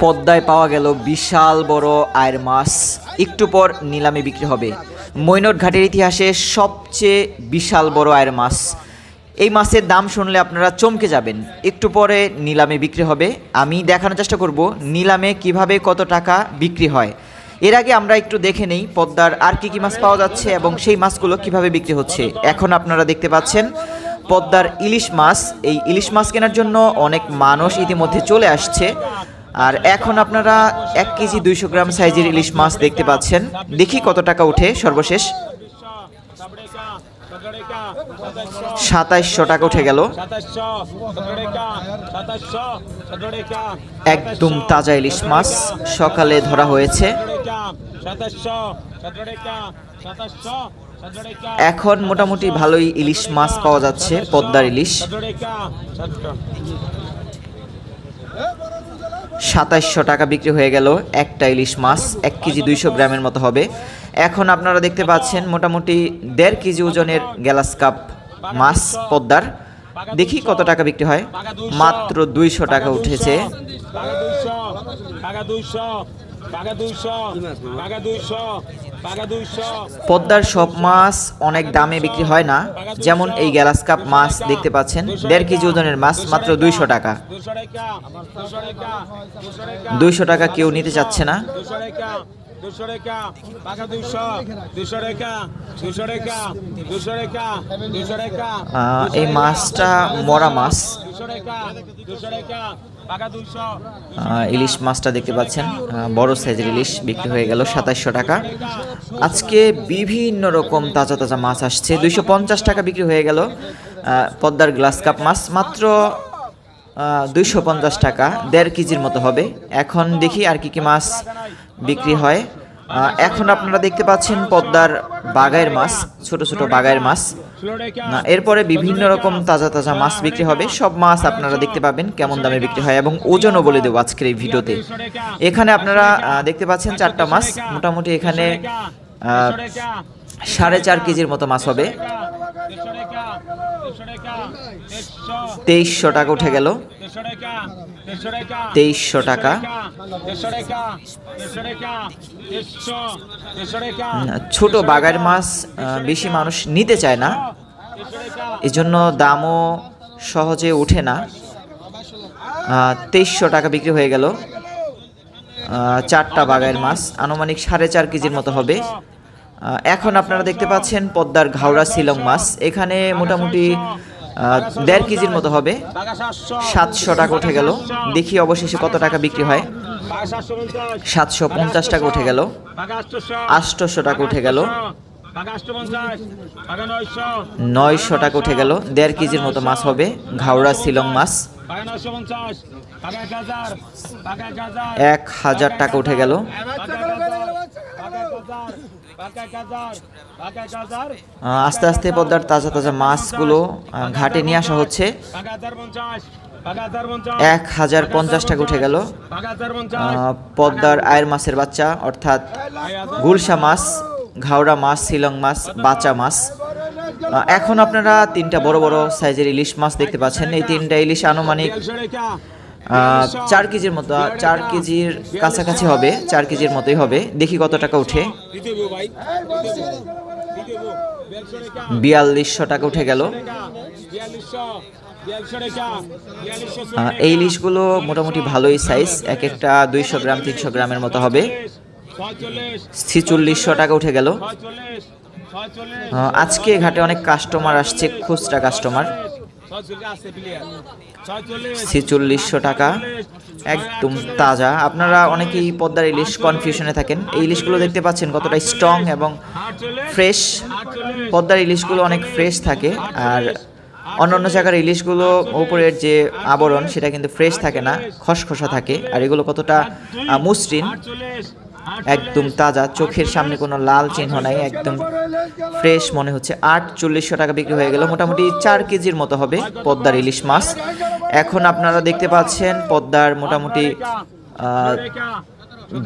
পদ্মায় পাওয়া গেল বিশাল বড় আয়ের মাছ। একটু পর নিলামে বিক্রি হবে। মৈনট ঘাটের ইতিহাসে সবচেয়ে বিশাল বড় আয়ের মাছ। এই মাছের দাম শুনলে আপনারা চমকে যাবেন। একটু পরে নিলামে বিক্রি হবে। আমি দেখানোর চেষ্টা করব নিলামে কীভাবে কত টাকা বিক্রি হয়। এর আগে আমরা একটু দেখে নেই পদ্মার আর কি কি মাছ পাওয়া যাচ্ছে এবং সেই মাছগুলো কীভাবে বিক্রি হচ্ছে। এখন আপনারা দেখতে পাচ্ছেন পদ্মার ইলিশ মাছ। এই ইলিশ মাছ কেনার জন্য অনেক মানুষ ইতিমধ্যে চলে আসছে। আর এখন আপনারা এক কেজি দুইশো গ্রাম সাইজের ইলিশ মাছ দেখতে পাচ্ছেন। দেখি কত টাকা উঠে সর্বশেষ। সাতাইশশো টাকা উঠে গেল। একদম তাজা ইলিশ মাছ সকালে ধরা হয়েছে। এখন মোটামুটি ভালোই ইলিশ মাছ পাওয়া যাচ্ছে, পদ্মার ইলিশ। সাতাইশশো টাকা বিক্রি হয়ে গেল একটা ইলিশ মাছ, এক কেজি দুইশো গ্রামের মতো হবে। এখন আপনারা দেখতে পাচ্ছেন মোটামুটি দেড় কেজি ওজনের গ্যালাস কাপ মাছ পদ্মার। দেখি কত টাকা বিক্রি হয়। মাত্র দুইশো টাকা উঠেছে। পদ্মার সব মাছ অনেক দামে বিক্রি হয় না, যেমন এই গ্যালাস কাপ মাছ দেখতে পাচ্ছেন, দেড় কেজি ওজনের মাছ মাত্র দুইশো টাকা। দুইশো টাকা কেউ নিতে চাচ্ছে না। এই মাছটা মরা মাছ। ইলিশ মাছটা দেখতে পাচ্ছেন। বড় সাইজের ইলিশ, বিক্রি হয়ে গেল সাতাশশো টাকা। আজকে বিভিন্ন রকম তাজা তাজা মাছ আসছে। দুইশো পঞ্চাশ টাকা বিক্রি হয়ে গেল। পদ্মার গ্লাস কাপ মাছ, মাত্র দুইশো পঞ্চাশ টাকা, দেড় কেজির মতো হবে। এখন দেখি আর কি কি মাছ বিক্রি হয়। এখন আপনারা দেখতে পাচ্ছেন পদ্মার বাগায়ের মাছ, ছোট ছোট বাগায়ের মাছ। না, এরপরে বিভিন্ন রকম তাজা তাজা মাছ বিক্রি হবে। সব মাছ আপনারা দেখতে পাবেন কেমন দামে বিক্রি হয় এবং ওজনও বলে দেবো আজকের এই ভিডিওতে। এখানে আপনারা দেখতে পাচ্ছেন চারটা মাছ। মোটামুটি এখানে সাড়ে চার কেজির মতো মাছ হবে। তেইশশো টাকা উঠে গেল। তেইশশো টাকা। ছোট বাগার মাছ বেশি মানুষ নিতে চায় না। এজন্য দামও সহজে ওঠে না। তেইশশো টাকা বিক্রি হয়ে গেল। চারটা বাগায়ের মাছ, আনুমানিক সাড়ে চার কেজির মতো হবে। এখন আপনারা দেখতে পাচ্ছেন পদ্মার ঘাওড়া শিলং মাছ। এখানে মোটামুটি দেড় কেজির মতো হবে। সাতশো টাকা উঠে গেল। দেখি অবশেষে কত টাকা বিক্রি হয়। সাতশো পঞ্চাশ টাকা উঠে গেল। আটশোশো টাকা উঠে গেল। নয়শো টাকা উঠে গেল। দেড় কেজির মতো মাছ হবে। ঘাওড়া শিলং মাছ। এক হাজার টাকা উঠে গেল। আস্তে আস্তে পদ্মার তাজা তাজা মাছগুলো ঘাটে নিয়ে আসা হচ্ছে। এক হাজার পঞ্চাশ টাকা উঠে গেল পদ্মার আয়ের মাছের বাচ্চা অর্থাৎ গুলশা মাছ ঘাওড়া মাছ শিলং মাছ বাচা মাছ। এখন আপনারা তিনটা বড় বড় সাইজের ইলিশ মাছ দেখতে পাচ্ছেন। এই তিনটা ইলিশ আনুমানিক চার কেজির মতো চার কেজির কাছাকাছি হবে, চার কেজির মতোই হবে। দেখি কত টাকা উঠে বিয়াল্লিশশো টাকা উঠে গেল। এই ইলিশগুলো মোটামুটি ভালোই সাইজ এক একটা দুইশো গ্রাম, তিনশো গ্রামের মতো হবে। ছিচল্লিশশো টাকা উঠে গেল। আজকে ঘাটে অনেক কাস্টমার আসছে, খুচরা কাস্টমার ছিচল্লিশশো টাকা, একদম তাজা। আপনারা অনেকেই পদ্মার ইলিশ কনফিউশনে থাকেন। এই ইলিশগুলো দেখতে পাচ্ছেন কতটা স্ট্রং এবং ফ্রেশ পদ্মার ইলিশগুলো অনেক ফ্রেশ থাকে আর অন্য অন্য জায়গার ইলিশগুলো উপরের যে আবরণ, সেটা কিন্তু ফ্রেশ থাকে না, খসখসা থাকে। আর এগুলো কতটা মসৃণ। একদম তাজা, চোখের সামনে কোনো লাল চিহ্ন নাই, একদম ফ্রেশ মনে হচ্ছে। আট চল্লিশশো টাকা বিক্রি হয়ে গেল, মোটামুটি চার কেজির মতো হবে পদ্মার ইলিশ মাছ। এখন আপনারা দেখতে পাচ্ছেন পদ্মার মোটামুটি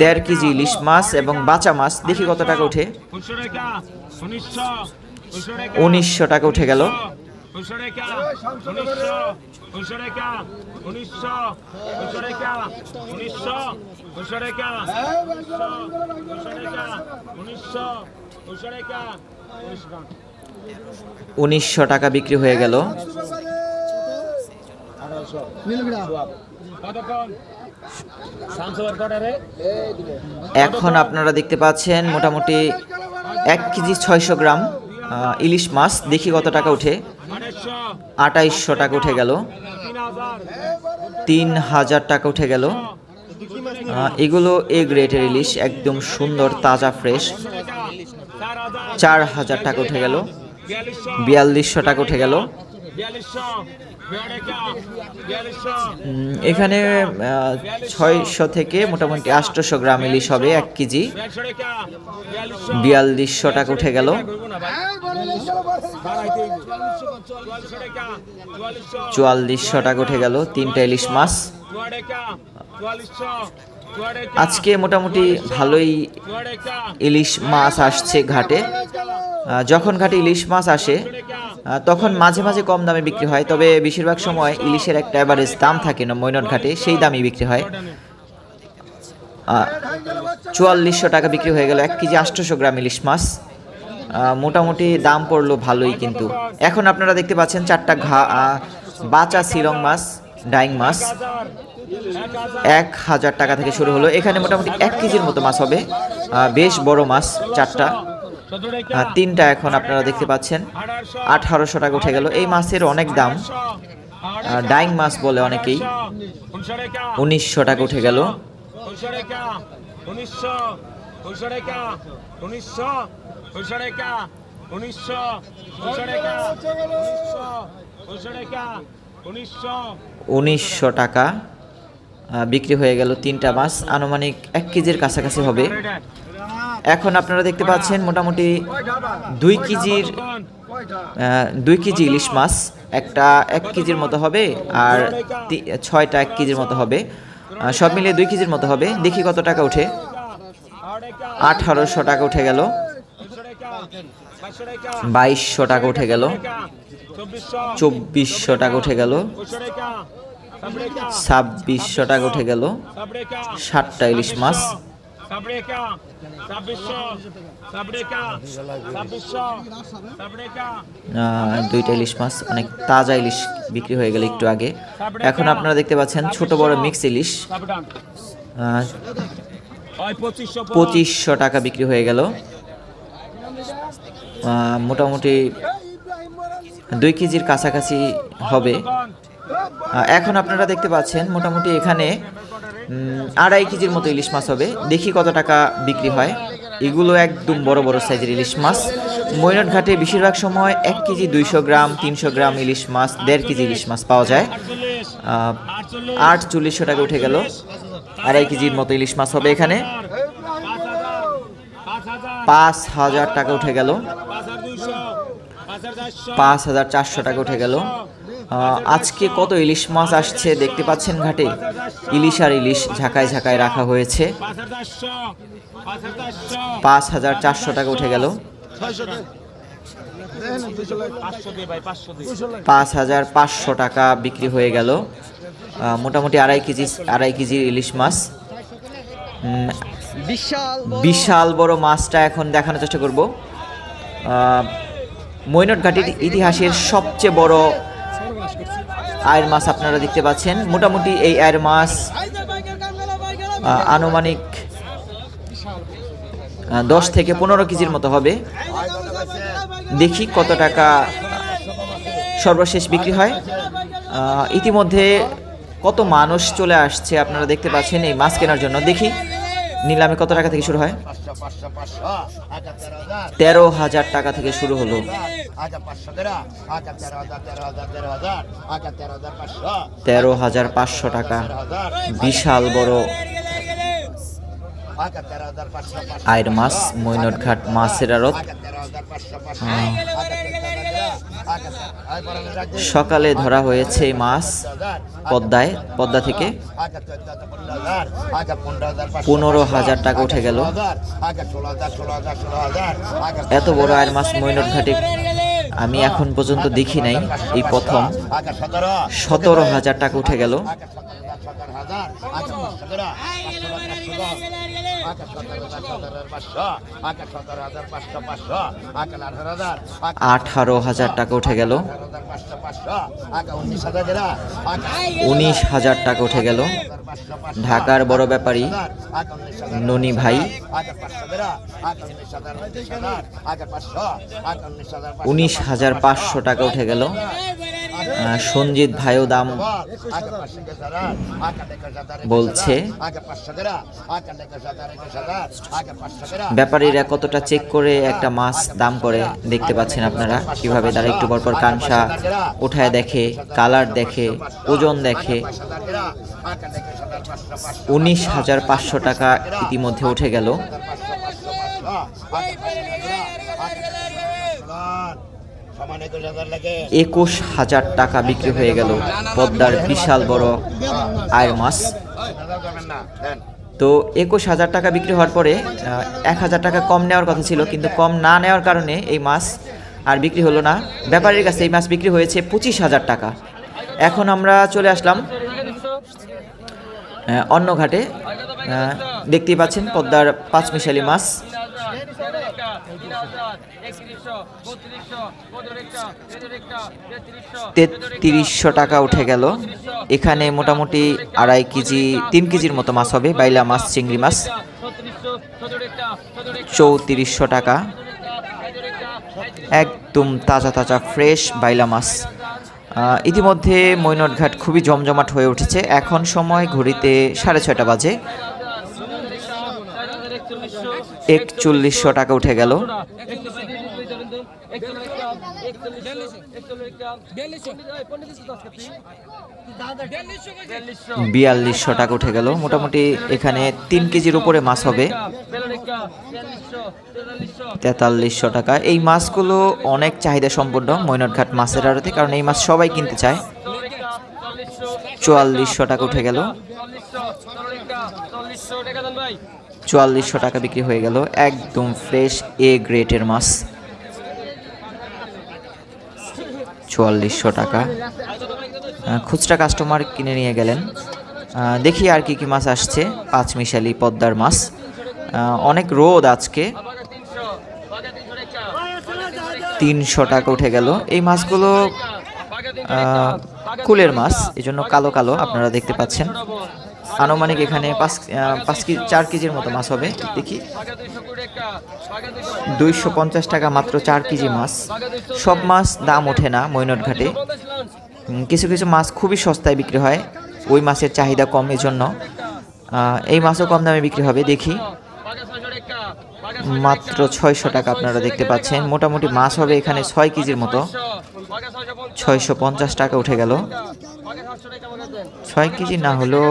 দেড় কেজি ইলিশ মাছ এবং বাচা মাছ। দেখি কত টাকা উঠে। উনিশশো টাকা উঠে গেল। দুশো উনিশশো দুশো উনিশশো দুশো টাকা উনিশশো দুশো টাকা উনিশশো দুশো টাকা উনিশশো দুশো টাকা উনিশশো। উনিশশো টাকা বিক্রি হয়ে গেল। এখন আপনারা দেখতে পাচ্ছেন মোটামুটি এক কেজি ছয়শো গ্রাম ইলিশ মাছ। দেখি কত টাকা উঠে। আটাইশশো টাকা উঠে গেল। তিন হাজার টাকা উঠে গেল। এগুলো এ গ্রেটের ইলিশ, একদম সুন্দর, তাজা ফ্রেশ চার হাজার টাকা উঠে গেল। বিয়াল্লিশশো টাকা উঠে গেল। এখানে ছয়শো থেকে মোটামুটি আটশোশো গ্রাম ইলিশ হবে এক কেজি। বিয়াল্লিশশো টাকা উঠে গেল। চুয়াল্লিশশো টাকা উঠে গেল তিনটা ইলিশ মাছ। আজকে মোটামুটি ভালোই ইলিশ মাছ আসছে ঘাটে। যখন ঘাটে ইলিশ মাছ আসে তখন মাঝে মাঝে কম দামে বিক্রি হয়, তবে বেশিরভাগ সময় ইলিশের একটা অ্যাভারেজ দাম থাকে না মৈনট ঘাটে, সেই দামই বিক্রি হয়। চুয়াল্লিশশো টাকা বিক্রি হয়ে গেল এক কেজি আটশোশো গ্রাম ইলিশ মাছ। মোটামুটি দাম পড়ল ভালোই কিন্তু। এখন আপনারা দেখতে পাচ্ছেন চারটা ঘা বাচা শিলং মাছ। ডাইং মাছ এক হাজার টাকা থেকে শুরু হলো এখানে মোটামুটি এক কেজির মতো মাছ হবে বেশ বড় মাছ চারটা তিনটা এখন আপনারা দেখতে পাচ্ছেন আঠারোশো টাকা উঠে গেল এই মাছের অনেক দাম ডাইং মাছ বলে অনেকেই উনিশশো টাকা উঠে গেল উনিশশো উনিশশো টাকা বিক্রি হয়ে গেল তিনটা মাছ। আনুমানিক এক কেজির কাছাকাছি হবে। এখন আপনারা দেখতে পাচ্ছেন মোটামুটি দুই কেজির দুই কেজি ইলিশ মাছ। একটা এক কেজির মতো হবে আর ছয়টা এক কেজির মতো হবে। সব মিলিয়ে দুই কেজির মতো হবে। দেখি কত টাকা উঠে। আঠারোশো টাকা উঠে গেল। বাইশশো টাকা উঠে গেল। চব্বিশশো টাকা উঠে গেল। ছাব্বিশশো টাকা উঠে গেল। ষাটটা ইলিশ মাছ। দুইটা ইলিশ মাছ, অনেক তাজা ইলিশ বিক্রি হয়ে গেল একটু আগে। এখন আপনারা দেখতে পাচ্ছেন ছোট বড় মিক্স ইলিশ। পঁচিশশো টাকা বিক্রি হয়ে গেল। মোটামুটি দুই কেজির কাছাকাছি হবে। এখন আপনারা দেখতে পাচ্ছেন মোটামুটি এখানে আড়াই কেজির মতো ইলিশ মাছ হবে। দেখি কত টাকা বিক্রি হয়। এগুলো একদম বড় বড় সাইজের ইলিশ মাছ। মৈনট ঘাটে বেশিরভাগ সময় এক কেজি দুইশো গ্রাম, তিনশো গ্রাম ইলিশ মাছ, দেড় কেজি ইলিশ মাছ পাওয়া যায়। আট চল্লিশশো টাকা উঠে গেল। আড়াই কেজির মতো ইলিশ মাছ হবে এখানে। পাঁচ হাজার টাকা উঠে গেল। পাঁচ হাজার চারশো টাকা উঠে গেল। আজকে কত ইলিশ মাছ আসছে দেখতে পাচ্ছেন ঘাটে? ইলিশ আর ইলিশ ঝাঁকায় ঝাঁকায় রাখা হয়েছে। পাঁচ হাজার চারশো টাকা উঠে গেল। পাঁচ হাজার পাঁচশো টাকা বিক্রি হয়ে গেল। মোটামুটি আড়াই কেজি আড়াই কেজি ইলিশ মাছ। বিশাল বড় মাছটা এখন দেখানোর চেষ্টা করব। আহ, মৈনট ঘাটির ইতিহাসের সবচেয়ে বড় আয়ের মাছ আপনারা দেখতে পাচ্ছেন। মোটামুটি এই আয়ের মাছ আনুমানিক দশ থেকে পনেরো কেজির মতো হবে। দেখি কত টাকা সর্বশেষ বিক্রি হয়। ইতিমধ্যে কত মানুষ চলে আসছে আপনারা দেখতে পাচ্ছেন এই মাছ কেনার জন্য। দেখি নিলামে কত টাকা থেকে শুরু হয়? তেরো হাজার টাকা থেকে শুরু হলো। তেরো হাজার পাঁচশো টাকা। বিশাল বড় আয়ের মাছ মৈনটঘাট মাছের আড়ত। সকালে ধরা হয়েছে মাছ পদ্মায়, পদ্মা থেকে। পনেরো হাজার টাকা উঠে গেল। এত বড় আয়ের মাছ মৈনট ঘাটে আমি এখন পর্যন্ত দেখি নাই এই প্রথম। সতেরো হাজার টাকা উঠে গেল। আঠারো হাজার টাকা উঠে গেল। উনিশ হাজার টাকা উঠে গেল। ঢাকার বড় ব্যাপারী ননি ভাই। উনিশ হাজার পাঁচশো টাকা উঠে গেল। সঞ্জিত ভাইও দাম বলছে। ব্যাপারীরা কতটা চেক করে একটা মাছ দাম করে দেখতে পাচ্ছেন আপনারা। কীভাবে তারা একটু পরপর কানসা উঠায় দেখে, কালার দেখে, ওজন দেখে। উনিশ হাজার পাঁচশো টাকা ইতিমধ্যে উঠে গেল। একুশ হাজার টাকা বিক্রি হয়ে গেল। পদ্মার বিশাল বড় আয়ের মাছ। তো একুশ হাজার টাকা বিক্রি হওয়ার পরে এক হাজার টাকা কম নেওয়ার কথা ছিল, কিন্তু কম না নেওয়ার কারণে এই মাছ আর বিক্রি হলো না। ব্যাপারীর কাছে এই মাছ বিক্রি হয়েছে পঁচিশ হাজার টাকা। এখন আমরা চলে আসলাম অন্য ঘাটে। দেখতেই পাচ্ছেন পদ্মার পাঁচমিশালি মাছ। তেত্রিশশো টাকা উঠে গেল। এখানে মোটামুটি আড়াই কেজি, তিন কেজির মতো মাছ হবে, বাইলা মাছ, চিংড়ি মাছ। চৌত্রিশশো টাকা। একদম তাজা তাজা, ফ্রেশ বাইলা মাছ। ইতিমধ্যে মৈনট ঘাট খুবই জমজমাট হয়ে উঠেছে। এখন সময় ঘড়িতে সাড়ে ছয়টা বাজে। একচল্লিশশো টাকা উঠে গেল। বিয়াল্লিশশো টাকা উঠে গেল। মোটামুটি এখানে তিন কেজির উপরে মাছ হবে। তেতাল্লিশশো টাকা। এই মাছগুলো অনেক চাহিদা সম্পন্ন মৈনটঘাট মাছের আড়তে, কারণ এই মাছ সবাই কিনতে চায়। চুয়াল্লিশশো টাকা উঠে গেল। চুয়াল্লিশশো টাকা বিক্রি হয়ে গেল। একদম ফ্রেশ এ গ্রেটের মাছ। চুয়াল্লিশশো টাকা। খুচরা কাস্টমার কিনে নিয়ে গেলেন। দেখি আর কি কি মাছ আসছে। পাঁচ মিশালি পদ্মার মাছ। অনেক রোদ আজকে। তিনশো টাকা উঠে গেল। এই মাছগুলো কুলের মাছ এই জন্য কালো কালো আপনারা দেখতে পাচ্ছেন। আনুমানিক এখানে পাঁচ পাঁচ কেজি চার কেজির মতো মাছ হবে দেখি। দুইশো পঞ্চাশ টাকা মাত্র চার কেজি মাছ। সব মাছ দাম ওঠে না মৈনট ঘাটে। কিছু কিছু মাছ খুবই সস্তায় বিক্রি হয়। ওই মাছের চাহিদা কম, এজন্য জন্য এই মাছও কম দামে বিক্রি হবে, দেখি। মাত্র ছয়শো টাকা আপনারা দেখতে পাচ্ছেন। মোটামুটি মাছ হবে এখানে ছয় কেজির মতো। ছয়শো পঞ্চাশ টাকা উঠে গেল। ছয় কেজি না হলেও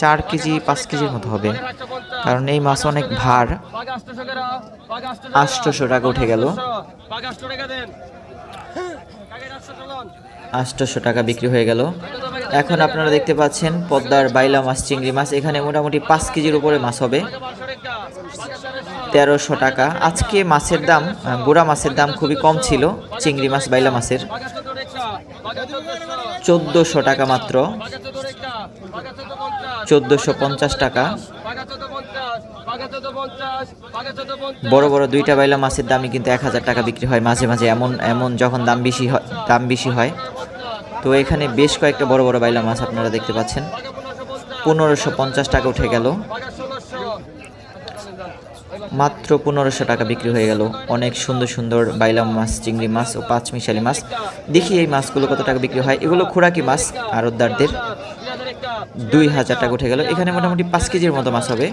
চার কেজি, পাঁচ কেজির মতো হবে। কারণ এই মাছ অনেক ভার। আটশোশো টাকা উঠে গেল। আটশোশো টাকা বিক্রি হয়ে গেল। এখন আপনারা দেখতে পাচ্ছেন পদ্মার বাইলা মাছ, চিংড়ি মাছ। এখানে মোটামুটি পাঁচ কেজির উপরে মাছ হবে। তেরোশো টাকা। আজকে মাছের দাম গুড়া মাছের দাম খুবই কম ছিল, চিংড়ি মাছ, বাইলা মাছের। চোদ্দোশো টাকা মাত্র। চোদ্দোশো পঞ্চাশ টাকা। বড় বড় দুইটা বাইলা মাছের দামই কিন্তু এক হাজার টাকা বিক্রি হয় মাঝে মাঝে, এমন এমন যখন দাম বেশি হয়, দাম বেশি হয়। তো এখানে বেশ কয়েকটা বড় বড় বাইলা মাছ আপনারা দেখতে পাচ্ছেন। পনেরোশো পঞ্চাশ টাকা উঠে গেল। মাত্র পনেরোশো টাকা বিক্রি হয়ে গেল। অনেক সুন্দর সুন্দর বাইলা মাছ, চিংড়ি মাছ ও পাঁচ মিশালি মাছ। দেখি এই মাছগুলো কত টাকা বিক্রি হয়। এগুলো খোরাকি মাছ আরতদারদের দুই হাজার টাকা উঠে গেল। এখানে মোটামুটি পাঁচ কেজির মতো মাছ হবে।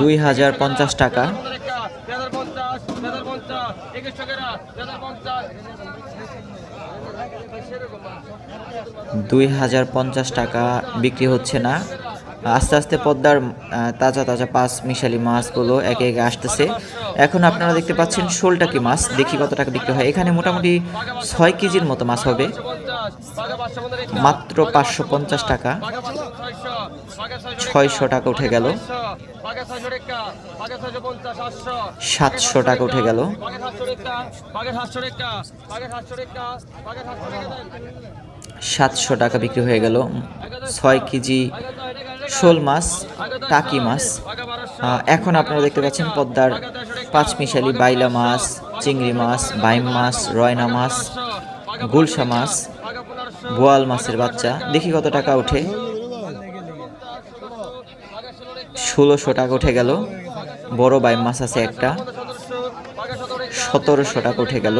দুই হাজার পঞ্চাশ টাকা দুই হাজার পঞ্চাশ টাকা বিক্রি হচ্ছে না আস্তে আস্তে পদ্মার তাজা তাজা পাঁচ মিশালি মাছগুলো একে একে আসতেছে। এখন আপনারা দেখতে পাচ্ছেন শোলটাকি মাছ? দেখি কত টাকা বিক্রি হয়। এখানে মোটামুটি ছয় কেজির মতো মাছ হবে। মাত্র পাঁচশো পঞ্চাশ টাকা। ছয়শো টাকা উঠে গেল। সাতশো টাকা উঠে গেল। সাতশো টাকা বিক্রি হয়ে গেল। ছয় কেজি শোল মাছ, টাকি মাছ এখন আপনারা দেখতে পাচ্ছেন পদ্মার পাঁচমিশালি বাইলা মাছ, চিংড়ি মাছ, বাইম মাছ, রয়না মাছ, গুলশা মাছ, বোয়াল মাছের বাচ্চা। দেখি কত টাকা ওঠে। ষোলোশো টাকা উঠে গেল। বড় বাইম মাছ আছে একটা। সতেরোশো টাকা উঠে গেল।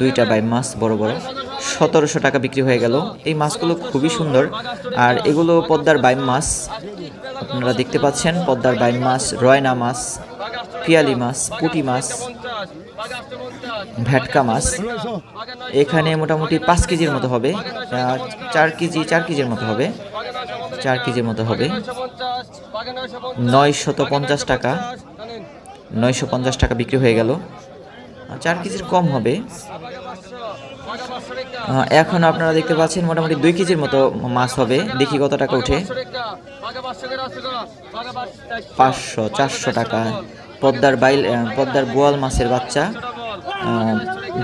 দুইটা বাইম মাছ, বড় বড়। সতেরোশো টাকা বিক্রি হয়ে গেল। এই মাছগুলো খুবই সুন্দর। আর এগুলো পদ্মার বাইম মাছ। আপনারা দেখতে পাচ্ছেন, পদ্মার বাইম মাছ, রয়না মাছ, পিয়ালি মাছ, পুঁটি মাছ, ভেটকা মাছ। এখানে মোটামুটি পাঁচ কেজির মতো হবে। চার কেজি, চার কেজির মতো হবে। চার কেজির মতো হবে। নয়শত পঞ্চাশ টাকা। নয়শো পঞ্চাশ টাকা বিক্রি হয়ে গেল। চার কেজির কম হবে। এখন আপনারা দেখতে পাচ্ছেন মোটামুটি দুই কেজির মতো মাছ হবে। দেখি কত টাকা উঠে পাঁচশো, চারশো টাকা। পদ্মার বাইল পদ্মার বোয়াল মাছের বাচ্চা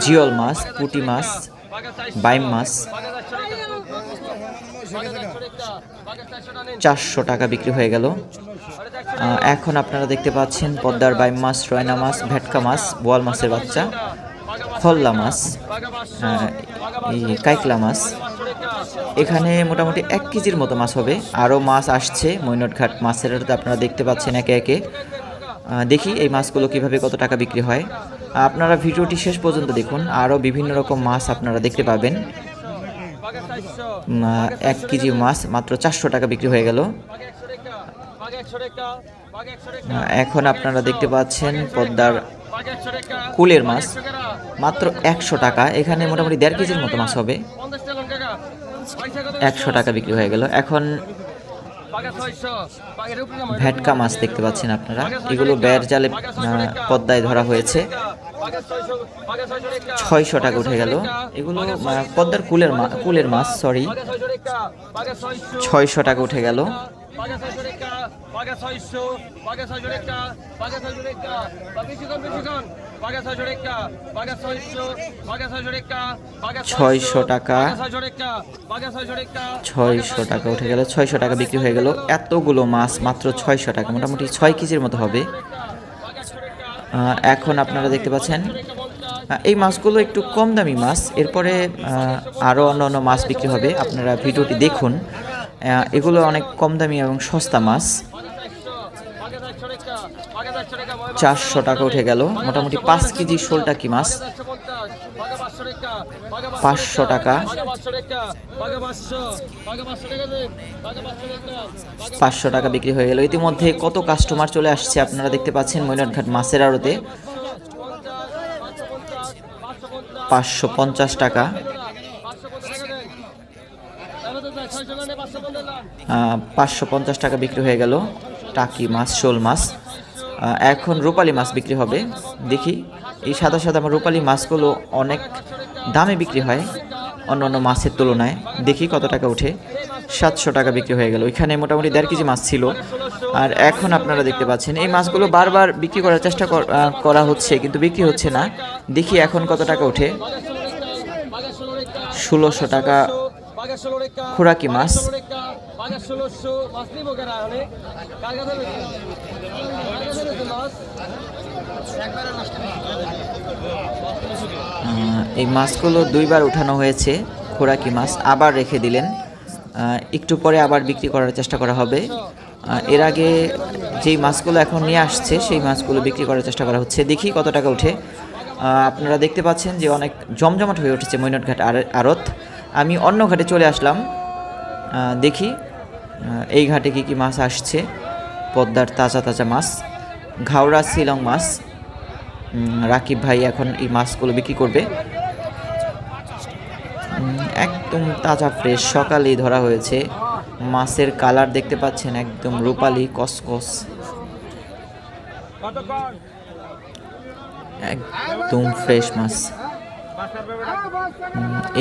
জিওল মাছ, পুঁটি মাছ, বাইম মাছ। চারশো টাকা বিক্রি হয়ে গেল। এখন আপনারা দেখতে পাচ্ছেন পদ্মার বাইম মাছ, রয়না মাছ, ভেটকা মাছ, বোয়াল মাছের বাচ্চা, খল্লা মাছ। কাইকলা মাছ। এখানে মোটামুটি এক কেজির মতো মাছ হবে। আরও মাছ আসছে মৈনটঘাট মাছের আড়তে আপনারা দেখতে পাচ্ছেন একে একে। দেখি এই মাছগুলো কীভাবে কত টাকা বিক্রি হয়। আপনারা ভিডিওটি শেষ পর্যন্ত দেখুন। আরও বিভিন্ন রকম মাছ আপনারা দেখতে পাবেন। এক কেজি মাছ মাত্র চারশো টাকা বিক্রি হয়ে গেল। এখন আপনারা দেখতে পাচ্ছেন পদ্মার কুলের মাছ, মাত্র একশো টাকা। এখানে মোটামুটি দেড় কেজির মতো মাছ হবে। একশো টাকা বিক্রি হয়ে গেল। এখন ভেটকা মাছ দেখতে পাচ্ছেন আপনারা। এগুলো বের জালে পদ্মায় ধরা হয়েছে। ছয়শো টাকা উঠে গেল। এগুলো পদ্মার কুলের কুলের মাছ সরি ছয়শো টাকা উঠে গেল। ছয়শো টাকা। ছয়শো টাকা উঠে গেল ছয়শো টাকা বিক্রি হয়ে গেল। এতগুলো মাছ মাত্র ছয়শো টাকা মোটামুটি ছয় কেজির মতো হবে। এখন আপনারা দেখতে পাচ্ছেন এই মাছগুলো একটু কম দামি মাছ। এরপরে আরও অন্য অন্য মাছ বিক্রি হবে। আপনারা ভিডিওটি দেখুন। এগুলো অনেক কম দামি এবং সস্তা মাছ। চারশো টাকা উঠে গেল। মোটামুটি পাঁচ কেজি শোলটা কি মাছ? পাঁচশো টাকা। পাঁচশো টাকা বিক্রি হয়ে গেল। ইতিমধ্যে কত কাস্টমার চলে আসছে আপনারা দেখতে পাচ্ছেন মৈনাটঘাট মাছের আড়তে। পাঁচশো পঞ্চাশ টাকা। পাঁচশো পঞ্চাশ টাকা বিক্রি হয়ে গেল। টাকি মাছ, শোল মাছ। এখন রূপালি মাছ বিক্রি হবে। দেখি, এই সাদা সাদা আমার রূপালি মাছগুলো অনেক দামে বিক্রি হয় অন্য অন্য মাছের তুলনায়। দেখি কত টাকা উঠে সাতশো টাকা বিক্রি হয়ে গেল। ওইখানে মোটামুটি দেড় কেজি মাছ ছিল। আর এখন আপনারা দেখতে পাচ্ছেন, এই মাছগুলো বারবার বিক্রি করার চেষ্টা করা হচ্ছে, কিন্তু বিক্রি হচ্ছে না। দেখি এখন কত টাকা উঠে ষোলোশো টাকা খোরাকি মাছ। এই মাছগুলো দুইবার উঠানো হয়েছে খোরাকি মাছ আবার রেখে দিলেন। একটু পরে আবার বিক্রি করার চেষ্টা করা হবে। এর আগে যেই মাছগুলো এখন নিয়ে আসছে সেই মাছগুলো বিক্রি করার চেষ্টা করা হচ্ছে। দেখি কত টাকা উঠে। আপনারা দেখতে পাচ্ছেন যে অনেক জমজমাট হয়ে উঠেছে মৈনটঘাট আর- আড়ত। আমি অন্য ঘাটে চলে আসলাম। দেখি এই ঘাটে কি কি মাছ আসছে। পদ্মার তাজা তাজা মাছ, ঘাওড়া শিলং মাছ। রাকিব ভাই এখন এই মাছগুলো বিক্রি করবে। একদম তাজা ফ্রেশ সকালেই ধরা হয়েছে। মাছের কালার দেখতে পাচ্ছেন একদম রূপালি, কসকস। একদম ফ্রেশ মাছ।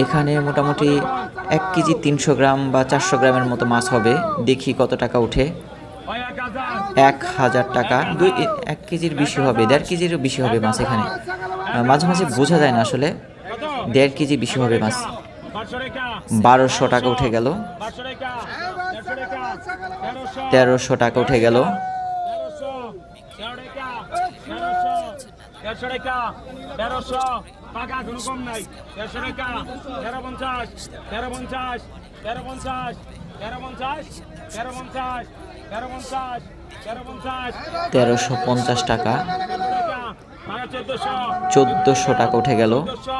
এখানে মোটামুটি এক কেজি তিনশো গ্রাম বা চারশো গ্রামের মতো মাছ হবে। দেখি কত টাকা ওই এক হাজার টাকা। দুই, এক কেজির বেশি হবে, দেড় কেজিরও বেশি হবে মাছ এখানে। মাঝে মাঝে বোঝা যায় না আসলে। দেড় কেজি বেশি হবে মাছ। বারোশো টাকা উঠে গেল। তেরোশো টাকা উঠে গেল। তেরোশো তেরো টাকা তেরোশো তেরোশো টাকা কোনো কম নাই দেড়শো টাকা তেরো পঞ্চাশ তেরো পঞ্চাশ তেরো পঞ্চাশ তেরো পঞ্চাশ তেরো পঞ্চাশ তেরো পঞ্চাশ তেরো পঞ্চাশ তেরোশো পঞ্চাশ টাকা চোদ্দশো চোদ্দোশো টাকা উঠে গেল চোদ্দশো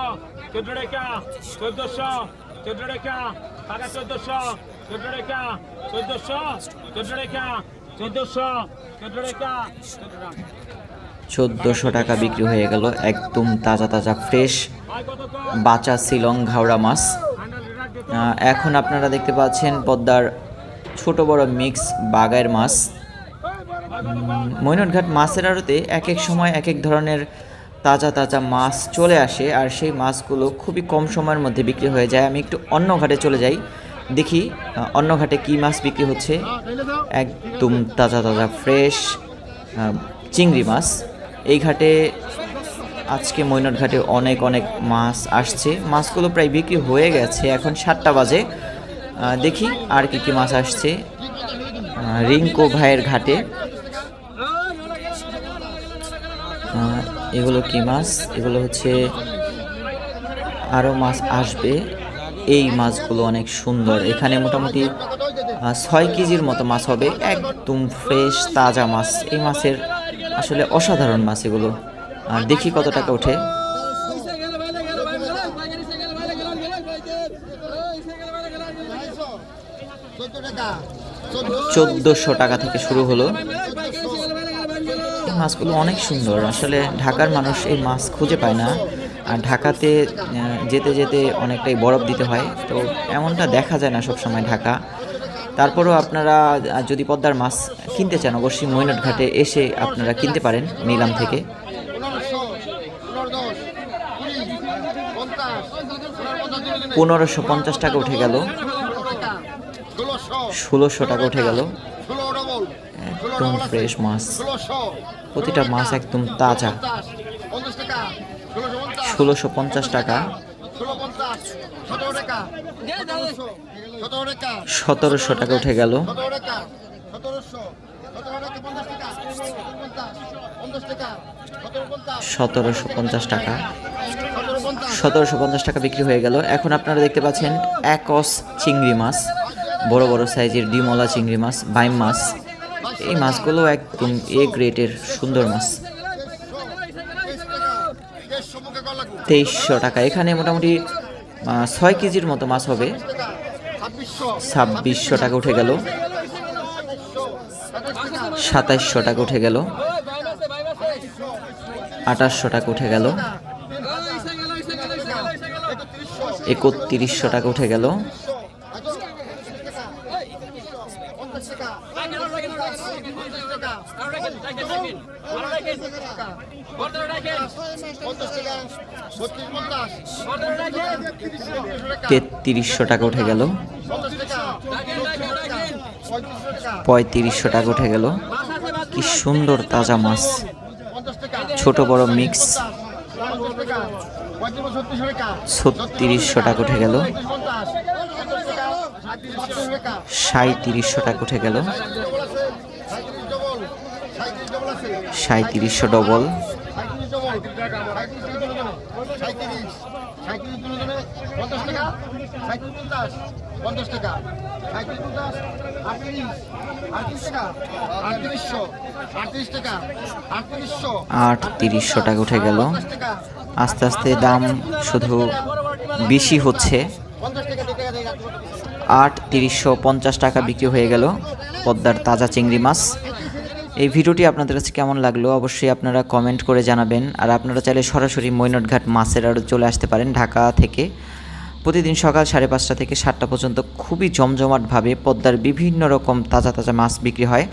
চোদ্দশো টাকা বিক্রি হয়ে গেল। একদম তাজা তাজা ফ্রেশ বাচা শিলং ঘাওড়া মাছ। এখন আপনারা দেখতে পাচ্ছেন পদ্মার ছোট বড় মিক্স বাগায়ের মাছ। মৈনটঘাট মাছের আড়তে এক এক সময় এক এক ধরনের তাজা তাজা মাছ চলে আসে আর সেই মাছগুলো খুবই কম সময়ের মধ্যে বিক্রি হয়ে যায়। আমি একটু অন্য ঘাটে চলে যাই, দেখি অন্য ঘাটে কী মাছ বিক্রি হচ্ছে। একদম তাজা তাজা ফ্রেশ চিংড়ি মাছ। এই ঘাটে আজকে মৈনট ঘাটে অনেক অনেক মাছ আসছে। মাছগুলো প্রায় বিক্রি হয়ে গেছে। এখন সাতটা বাজে। দেখি আর কি কি মাছ আসছে। রিঙ্কু ভাইয়ের ঘাটে। এগুলো কি মাছ? এগুলো হচ্ছে আরও মাছ আসবে। এই মাছগুলো অনেক সুন্দর। এখানে মোটামুটি ছয় কেজির মতো মাছ হবে। একদম ফ্রেশ, তাজা মাছ। এই মাছের আসলে অসাধারণ মাছ এগুলো। আর দেখি কত টাকা ওঠে। চোদ্দোশো টাকা থেকে শুরু হলো। মাছগুলো অনেক সুন্দর। আসলে ঢাকার মানুষ এই মাছ খুঁজে পায় না। আর ঢাকাতে যেতে যেতে অনেকটাই বরফ দিতে হয়। তো এমনটা দেখা যায় না সবসময় ঢাকা। তারপরেও আপনারা যদি পদ্মার মাছ কিনতে চান, অবশ্যই মৈনট ঘাটে এসে আপনারা কিনতে পারেন নিলাম থেকে। পনেরোশো পঞ্চাশ টাকা উঠে গেল। ষোলোশো টাকা উঠে গেল। একদম ফ্রেশ মাছ। প্রতিটা মাছ একদম তাজা। ষোলোশো পঞ্চাশ টাকা। সতেরোশো টাকা উঠে গেল। সতেরোশো পঞ্চাশ টাকা। সতেরোশো পঞ্চাশ টাকা বিক্রি হয়ে গেল। এখন আপনারা দেখতে পাচ্ছেন একস চিংড়ি মাছ, বড় বড় সাইজের ডিমলা চিংড়ি মাছ, বাইম মাছ। এই মাছগুলো একদম এ গ্রেডের সুন্দর মাছ। তেইশশো টাকা। এখানে মোটামুটি ছয় কেজির মতো মাছ হবে। ছাব্বিশশো টাকা উঠে গেল। সাতাইশশো টাকা উঠে গেল। আঠাশশো টাকা উঠে গেল। একত্রিশশো টাকা উঠে গেল। তেত্রিশশো টাকা উঠে গেল পঞ্চাশ টাকা পঁয়ত্রিশশো টাকা উঠে গেল। কি সুন্দর তাজা মাছ। ছোট বড় মিক্স ছত্রিশশো টাকা উঠে গেল। সাঁত্রিশশো টাকা উঠে গেল। সাঁত্রিশশো ডবল পঞ্চাশ টাকা পঞ্চাশ পঞ্চাশ টাকা। পঞ্চাশ আটত্রিশ আটত্রিশ টাকা আটত্রিশশো আটত্রিশ টাকা আটত্রিশশো। আটত্রিশশো টাকা উঠে গেল। আস্তে আস্তে দাম শুধু বেশি হচ্ছে। আট তিরিশশো পঞ্চাশ টাকা বিক্রি হয়ে গেল পদ্মার তাজা চিংড়ি মাছ। এই ভিডিওটি আপনাদের কাছে কেমন লাগল অবশ্যই আপনারা কমেন্ট করে জানাবেন। আর আপনারা চাইলে সরাসরি মৈনটঘাট মাছের আরও চলে আসতে পারেন ঢাকা থেকে। প্রতিদিন সকাল সাড়ে পাঁচটা থেকে সাতটা পর্যন্ত খুবই জমজমাটভাবে পদ্মার বিভিন্ন রকম তাজা তাজা মাছ বিক্রি হয়।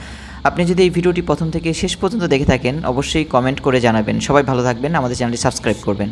আপনি যদি এই ভিডিওটি প্রথম থেকে শেষ পর্যন্ত দেখে থাকেন, অবশ্যই কমেন্ট করে জানাবেন। সবাই ভালো থাকবেন, আমাদের চ্যানেলটি সাবস্ক্রাইব করবেন।